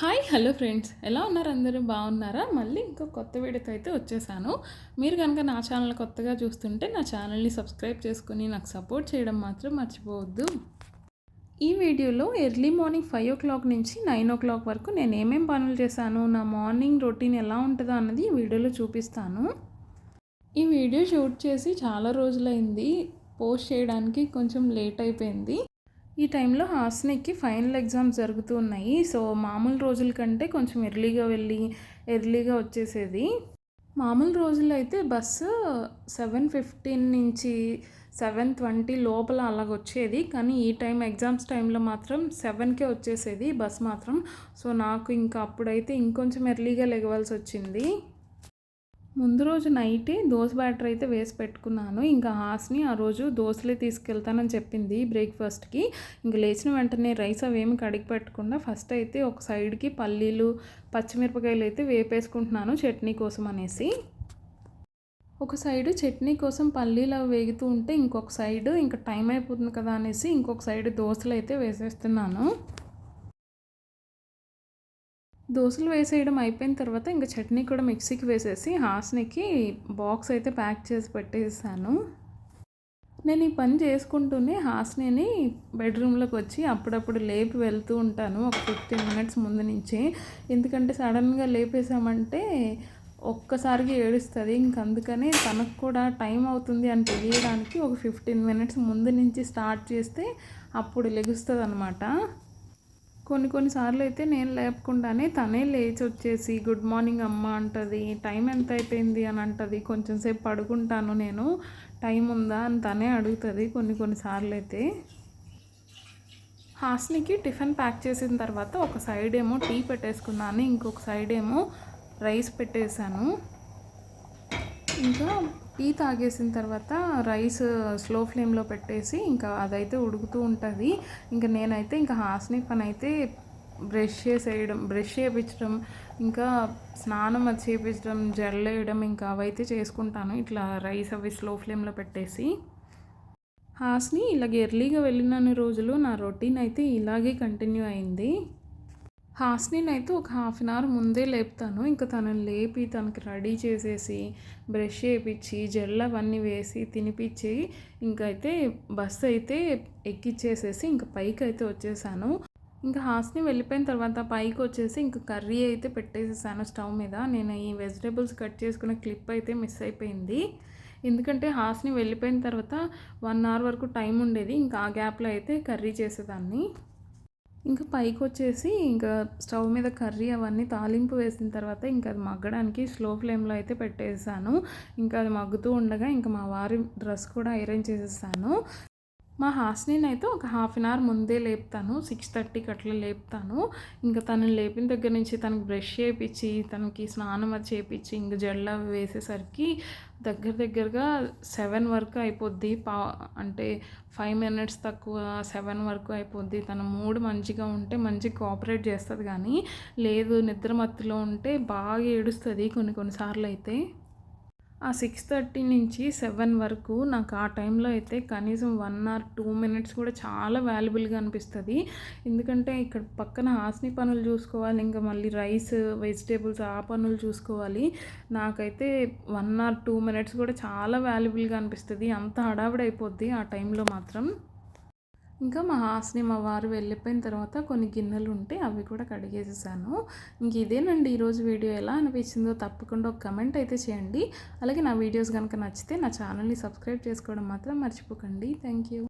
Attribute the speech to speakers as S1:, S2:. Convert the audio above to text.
S1: Hi hello friends ఎలా ఉన్నారు అందరూ? బాగున్నారా? మళ్ళీ ఇంకో కొత్త వీడియోతో అయితే వచ్చేసాను. మీరు కనుక నా ఛానల్ కొత్తగా చూస్తుంటే నా ఛానల్ని సబ్స్క్రైబ్ చేసుకుని నాకు సపోర్ట్ చేయడం మాత్రం మర్చిపోవద్దు. ఈ వీడియోలో early morning five o'clock నుంచి నైన్ ఓ క్లాక్ వరకు నేను ఏమేం పనులు చేశాను నా మార్నింగ్ రొటీన్ ఎలా ఉంటుందో అన్నది ఈ వీడియోలో చూపిస్తాను. ఈ వీడియో షూట్ చేసి చాలా రోజులైంది. పోస్ట్ చేయడానికి కొంచెం లేట్ అయిపోయింది. ఈ టైంలో హాస్నికి ఫైనల్ ఎగ్జామ్స్ జరుగుతూ ఉన్నాయి. సో మామూలు రోజుల కంటే కొంచెం ఎర్లీగా వెళ్ళి ఎర్లీగా వచ్చేసేది. మామూలు రోజుల్లో అయితే బస్సు సెవెన్ ఫిఫ్టీన్ నుంచి సెవెన్ ట్వంటీ లోపల అలాగ వచ్చేది కానీ ఈ టైం ఎగ్జామ్స్ టైంలో మాత్రం సెవెన్కే వచ్చేసేది బస్ మాత్రం. సో నాకు ఇంకా అప్పుడైతే ఇంకొంచెం ఎర్లీగా లెగవలసి వచ్చింది ముందు రోజు నైటే దోశ బ్యాటర్ అయితే వేసి పెట్టుకున్నాను. ఇంకా హాస్ని ఆ రోజు దోశలే తీసుకెళ్తానని చెప్పింది బ్రేక్ఫాస్ట్కి. ఇంకా లేచిన వెంటనే రైస్ అవేమి కడిగి పెట్టకుండా ఫస్ట్ అయితే ఒక సైడ్కి పల్లీలు పచ్చిమిరపకాయలు అయితే వేపేసుకుంటున్నాను చట్నీ కోసం అనేసి. ఒక సైడ్ చట్నీ కోసం పల్లీలు అవి వేగుతూ ఉంటే ఇంకొక సైడు ఇంకా టైం అయిపోతుంది కదా అనేసి ఇంకొక సైడ్ దోశలు అయితే వేసేస్తున్నాను. దోశలు వేసేయడం అయిపోయిన తర్వాత ఇంకా చట్నీ కూడా మిక్సీకి వేసేసి హాస్నికి బాక్స్ అయితే ప్యాక్ చేసి పెట్టేసాను నేను ఈ పని చేసుకుంటూనే హాస్నేని బెడ్రూమ్లోకి వచ్చి అప్పుడప్పుడు లేపి వెళ్తూ ఉంటాను. ఒక ఫిఫ్టీన్ మినిట్స్ ముందు నుంచి. ఎందుకంటే సడన్గా లేపేసామంటే ఒక్కసారిగా ఏడుస్తుంది. ఇంకందుకనే తనకు కూడా టైం అవుతుంది అని తెలియడానికి ఒక ఫిఫ్టీన్ మినిట్స్ ముందు నుంచి స్టార్ట్ చేస్తే అప్పుడు లెగుస్తుంది అనమాట కొన్ని కొన్నిసార్లు అయితే నేను లేపకుండానే తనే లేచి వచ్చేసి గుడ్ మార్నింగ్ అమ్మ అంటుంది. టైం ఎంత అయిపోయింది? అని అంటుంది. కొంచెం సేపు పడుకుంటాను నేను. టైం ఉందా? అని తనే అడుగుతుంది కొన్ని కొన్నిసార్లు అయితే. హాస్నికి టిఫిన్ ప్యాక్ చేసిన తర్వాత ఒక సైడ్ ఏమో టీ పెట్టేసుకున్నాను. ఇంకొక సైడ్ ఏమో రైస్ పెట్టేశాను. ఇంకా టీ తాగేసిన తర్వాత రైస్ స్లో ఫ్లేమ్లో పెట్టేసి ఇంకా అదైతే ఉడుకుతూ ఉంటుంది. ఇంకా నేనైతే ఇంకా హాస్ని పని అయితే బ్రష్ చేసేయడం బ్రష్ చేయించడం ఇంకా స్నానం అది చేయించడం జల్ వేయడం ఇంకా అవైతే చేసుకుంటాను. ఇట్లా రైస్ అవి స్లో ఫ్లేమ్లో పెట్టేసి. హాస్ని ఇలాగ ఎర్లీగా వెళ్ళిన రోజులు నా రొటీన్ అయితే ఇలాగే కంటిన్యూ అయింది. హాస్నిని అయితే ఒక హాఫ్ అన్ అవర్ ముందే లేపుతాను. ఇంకా తనని లేపి తనకి రెడీ చేసేసి బ్రష్ చేయించి జెల్ అవన్నీ వేసి తినిపించి ఇంకైతే బస్సు అయితే ఎక్కిచ్చేసేసి ఇంకా పైకి అయితే వచ్చేసాను. ఇంకా హాస్ని వెళ్ళిపోయిన తర్వాత పైకి వచ్చేసి ఇంకా కర్రీ అయితే పెట్టేసేసాను స్టవ్ మీద. నేను ఈ వెజిటేబుల్స్ కట్ చేసుకునే క్లిప్ అయితే మిస్ అయిపోయింది. ఎందుకంటే హాస్ని వెళ్ళిపోయిన తర్వాత వన్ అవర్ వరకు టైం ఉండేది. ఇంకా ఆ గ్యాప్లో అయితే కర్రీ చేసేదాన్ని. ఇంకా పైకి వచ్చేసి ఇంకా స్టవ్ మీద కర్రీ అవన్నీ తాలింపు వేసిన తర్వాత ఇంకా అది మగ్గడానికి స్లో ఫ్లేమ్లో అయితే పెట్టేసాను. ఇంకా అది మగ్గుతూ ఉండగా ఇంకా మా వారి డ్రెస్ కూడా ఐరన్ చేసేసాను. మా హాస్నీని అయితే ఒక హాఫ్ అన్ అవర్ ముందే లేపుతాను. సిక్స్ థర్టీకి అట్లా లేపుతాను. ఇంకా తనని లేపిన దగ్గర నుంచి తనకి బ్రష్ చేయించి తనకి స్నానం అది చేయించి ఇంక జల్ల వేసేసరికి దగ్గర దగ్గరగా సెవెన్ వరకు అయిపోద్ది. పా అంటే ఫైవ్ మినిట్స్ తక్కువ సెవెన్ వరకు అయిపోద్ది. తన మూడ్ మంచిగా ఉంటే మంచి కోఆపరేట్ చేస్తుంది కానీ లేదు నిద్ర మత్తులో ఉంటే బాగా ఏడుస్తుంది కొన్ని కొన్నిసార్లు అయితే. ఆ సిక్స్ థర్టీ నుంచి సెవెన్ వరకు నాకు ఆ టైంలో అయితే కనీసం వన్ ఆర్ టూ మినిట్స్ కూడా చాలా వాల్యుబుల్గా అనిపిస్తుంది. ఎందుకంటే ఇక్కడ పక్కన హాస్ని పనులు చూసుకోవాలి ఇంకా మళ్ళీ రైస్ వెజిటేబుల్స్ ఆ పనులు చూసుకోవాలి. నాకైతే వన్ ఆర్ టూ మినిట్స్ కూడా చాలా వాల్యుబుల్గా అనిపిస్తుంది. అంత హడావిడి అయిపోద్ది ఆ టైంలో మాత్రం. ఇంకా మా హాస్ని మా వారు వెళ్ళిపోయిన తర్వాత కొన్ని గిన్నెలు ఉంటే అవి కూడా కడిగేసేసాను. ఇంక ఇదేనండి ఈరోజు వీడియో. ఎలా అనిపించిందో తప్పకుండా ఒక కమెంట్ అయితే చేయండి. అలాగే నా వీడియోస్ కనుక నచ్చితే నా ఛానల్ని సబ్స్క్రైబ్ చేసుకోవడం మాత్రం మర్చిపోకండి. Thank you.